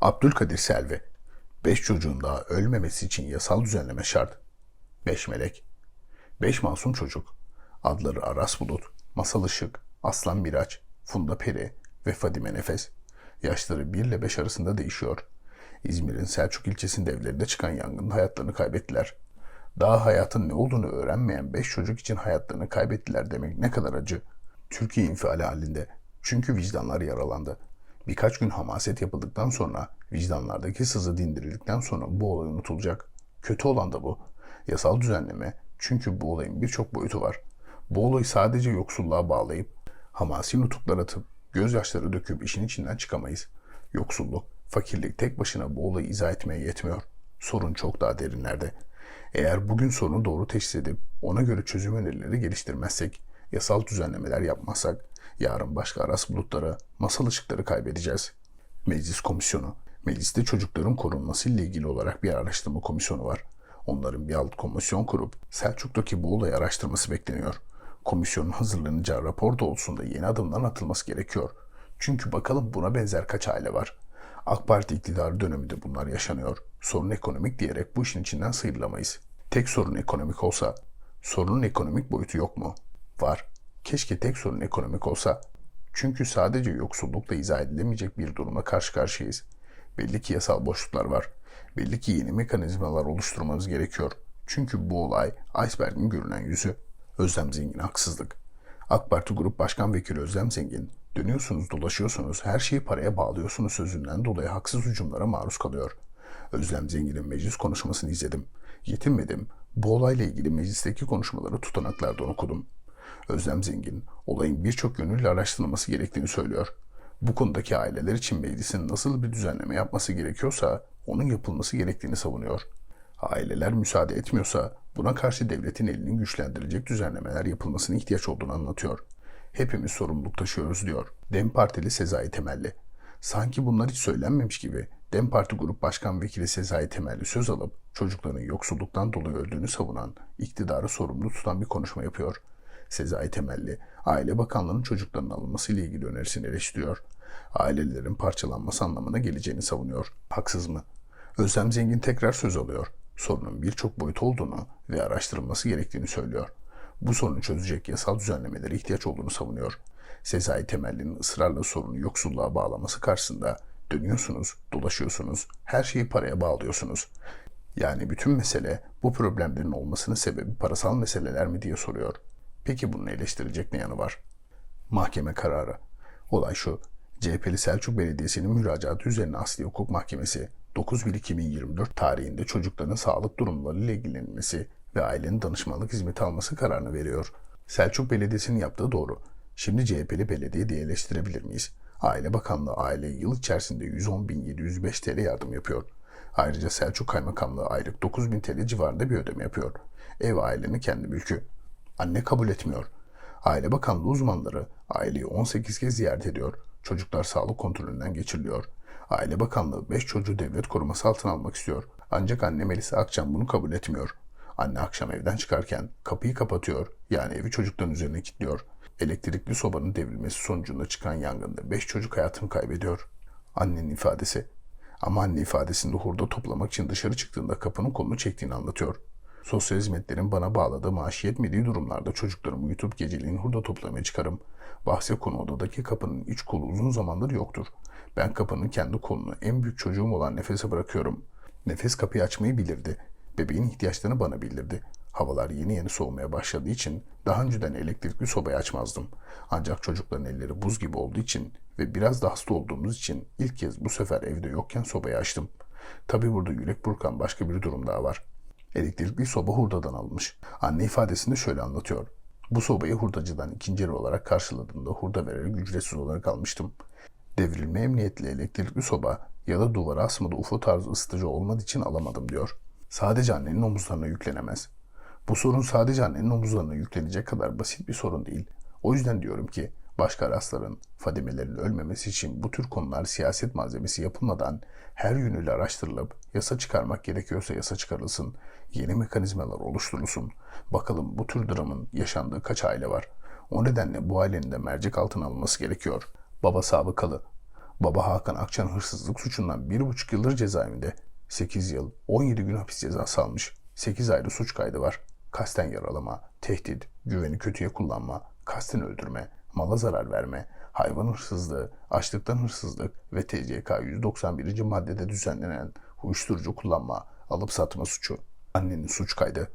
Abdülkadir Selvi. Beş çocuğun daha ölmemesi için yasal düzenleme şart. Beş melek. Beş masum çocuk. Adları Aras Bulut, Masal Işık, Aslan Miraç, Funda Peri ve Fadime Nefes. Yaşları 1 ile 5 arasında değişiyor. İzmir'in Selçuk ilçesinde evlerinde çıkan yangında hayatlarını kaybettiler. Daha hayatın ne olduğunu öğrenmeyen 5 çocuk için hayatlarını kaybettiler demek ne kadar acı. Türkiye infiali halinde. Çünkü vicdanlar yaralandı. Birkaç gün hamaset yapıldıktan sonra, vicdanlardaki sızı dindirildikten sonra bu olay unutulacak. Kötü olan da bu. Yasal düzenleme çünkü bu olayın birçok boyutu var. Bu olayı sadece yoksulluğa bağlayıp, hamasi nutuklar atıp, gözyaşları döküp işin içinden çıkamayız. Yoksulluk, fakirlik tek başına bu olayı izah etmeye yetmiyor. Sorun çok daha derinlerde. Eğer bugün sorunu doğru teşhis edip ona göre çözüm önerileri geliştirmezsek, yasal düzenlemeler yapmazsak, yarın başka aras bulutları, masal ışıkları kaybedeceğiz. Meclis Komisyonu, mecliste çocukların korunması ile ilgili olarak bir araştırma komisyonu var. Onların bir alt komisyon kurup Selçuk'taki bu olayı araştırması bekleniyor. Komisyonun hazırlanacağı rapor doğrultusunda yeni adımların atılması gerekiyor. Çünkü bakalım buna benzer kaç aile var. AK Parti iktidarı döneminde bunlar yaşanıyor. Sorun ekonomik diyerek bu işin içinden sıyrılamayız. Tek sorun ekonomik olsa, sorunun ekonomik boyutu yok mu? Var. Keşke tek sorun ekonomik olsa. Çünkü sadece yoksullukla izah edilemeyecek bir duruma karşı karşıyayız. Belli ki yasal boşluklar var. Belli ki yeni mekanizmalar oluşturmamız gerekiyor. Çünkü bu olay iceberg'in görünen yüzü. Özlem Zengin haksızlık. AK Parti Grup Başkan Vekili Özlem Zengin, dönüyorsunuz dolaşıyorsunuz her şeyi paraya bağlıyorsunuz sözünden dolayı haksız hücumlara maruz kalıyor. Özlem Zengin'in meclis konuşmasını izledim. Yetinmedim. Bu olayla ilgili meclisteki konuşmaları tutanaklardan okudum. Özlem Zengin, olayın birçok yönüyle araştırılması gerektiğini söylüyor. Bu konudaki aileler için meclisin nasıl bir düzenleme yapması gerekiyorsa onun yapılması gerektiğini savunuyor. Aileler müsaade etmiyorsa buna karşı devletin elini güçlendirecek düzenlemeler yapılmasına ihtiyaç olduğunu anlatıyor. Hepimiz sorumluluk taşıyoruz diyor. Dem Partili Sezai Temelli. Sanki bunlar hiç söylenmemiş gibi Dem Parti Grup Başkan Vekili Sezai Temelli söz alıp çocukların yoksulluktan dolayı öldüğünü savunan, iktidarı sorumlu tutan bir konuşma yapıyor. Sezai Temelli, Aile Bakanlığı'nın çocukların alınması ile ilgili önerisini eleştiriyor. Ailelerin parçalanması anlamına geleceğini savunuyor. Haksız mı? Özlem Zengin tekrar söz alıyor. Sorunun birçok boyut olduğunu ve araştırılması gerektiğini söylüyor. Bu sorunu çözecek yasal düzenlemelere ihtiyaç olduğunu savunuyor. Sezai Temelli'nin ısrarla sorunu yoksulluğa bağlaması karşısında dönüyorsunuz, dolaşıyorsunuz, her şeyi paraya bağlıyorsunuz. Yani bütün mesele bu problemlerin olmasının sebebi parasal meseleler mi diye soruyor. Peki bunun eleştirecek ne yanı var? Mahkeme kararı. Olay şu. CHP'li Selçuk Belediyesi'nin müracaatı üzerine Asli Hukuk Mahkemesi 9-1-2024 tarihinde çocukların sağlık durumlarıyla ilgilenilmesi ve ailenin danışmanlık hizmeti alması kararını veriyor. Selçuk Belediyesi'nin yaptığı doğru. Şimdi CHP'li belediye diye eleştirebilir miyiz? Aile Bakanlığı aileye yıl içerisinde 110.705 TL yardım yapıyor. Ayrıca Selçuk Kaymakamlığı aylık 9.000 TL civarında bir ödeme yapıyor. Ev ailenin kendi mülkü. Anne kabul etmiyor. Aile Bakanlığı uzmanları aileyi 18 kez ziyaret ediyor. Çocuklar sağlık kontrolünden geçiriliyor. Aile Bakanlığı 5 çocuğu devlet koruması altına almak istiyor. Ancak anne Melisa Akçam bunu kabul etmiyor. Anne akşam evden çıkarken kapıyı kapatıyor. Yani evi çocukların üzerine kilitliyor. Elektrikli sobanın devrilmesi sonucunda çıkan yangında 5 çocuk hayatını kaybediyor. Annenin ifadesi. Ama anne ifadesinde hurda toplamak için dışarı çıktığında kapının kolunu çektiğini anlatıyor. Sosyal hizmetlerin bana bağladığı maaş yetmediği durumlarda çocuklarımı uyutup geceliğin hurda toplamaya çıkarım. Bahse konu odadaki kapının iç kolu uzun zamandır yoktur. Ben kapının kendi kolunu en büyük çocuğum olan Nefes'e bırakıyorum. Nefes kapıyı açmayı bilirdi. Bebeğin ihtiyaçlarını bana bildirdi. Havalar yeni yeni soğumaya başladığı için daha önceden elektrikli sobayı açmazdım. Ancak çocukların elleri buz gibi olduğu için ve biraz da hasta olduğumuz için ilk kez bu sefer evde yokken sobayı açtım. Tabi burada yürek burkan başka bir durum daha var. Elektrikli soba hurdadan alınmış. Anne ifadesinde şöyle anlatıyor. Bu sobayı hurdacıdan ikinci el olarak karşıladığımda hurda vererek ücretsiz olarak almıştım. Devrilme emniyetli elektrikli soba ya da duvara asmalı UFO tarzı ısıtıcı olmadığı için alamadım diyor. Sadece annenin omuzlarına yüklenemez. Bu sorun sadece annenin omuzlarına yüklenecek kadar basit bir sorun değil. O yüzden diyorum ki başka rastların, fadimelerin ölmemesi için bu tür konular siyaset malzemesi yapılmadan her yönüyle araştırılıp yasa çıkarmak gerekiyorsa yasa çıkarılsın, yeni mekanizmalar oluşturulsun. Bakalım bu tür dramın yaşandığı kaç aile var. O nedenle bu ailenin de mercek altına alınması gerekiyor. Baba sabıkalı. Baba Hakan Akçan hırsızlık suçundan 1,5 yıldır cezaevinde. 8 yıl, 17 gün hapis cezası almış. 8 ayrı suç kaydı var. Kasten yaralama, tehdit, güveni kötüye kullanma, kasten öldürme, mala zarar verme, hayvan hırsızlığı, açlıktan hırsızlık ve TCK 191. maddede düzenlenen uyuşturucu kullanma, alıp satma suçu. Annenin suç kaydı.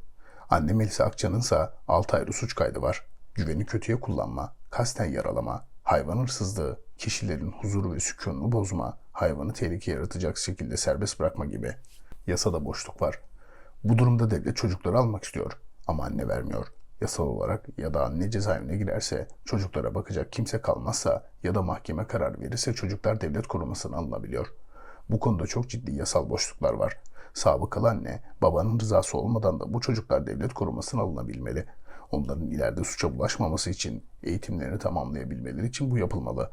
Anne Melisa Akçan'ın ise 6 ayrı suç kaydı var. Güveni kötüye kullanma, kasten yaralama, hayvan hırsızlığı, kişilerin huzuru ve sükununu bozma, hayvanı tehlike yaratacak şekilde serbest bırakma gibi. Yasada boşluk var. Bu durumda devlet çocukları almak istiyor ama anne vermiyor. Yasal olarak ya da anne cezaevine girerse, çocuklara bakacak kimse kalmazsa ya da mahkeme karar verirse çocuklar devlet korumasına alınabiliyor. Bu konuda çok ciddi yasal boşluklar var. Sabıkalı anne, babanın rızası olmadan da bu çocuklar devlet korumasına alınabilmeli. Onların ileride suça bulaşmaması için, eğitimlerini tamamlayabilmeleri için bu yapılmalı.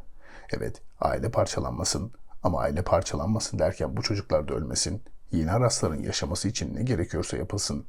Evet, aile parçalanmasın ama aile parçalanmasın derken bu çocuklar da ölmesin. Yeni arasların yaşaması için ne gerekiyorsa yapılsın.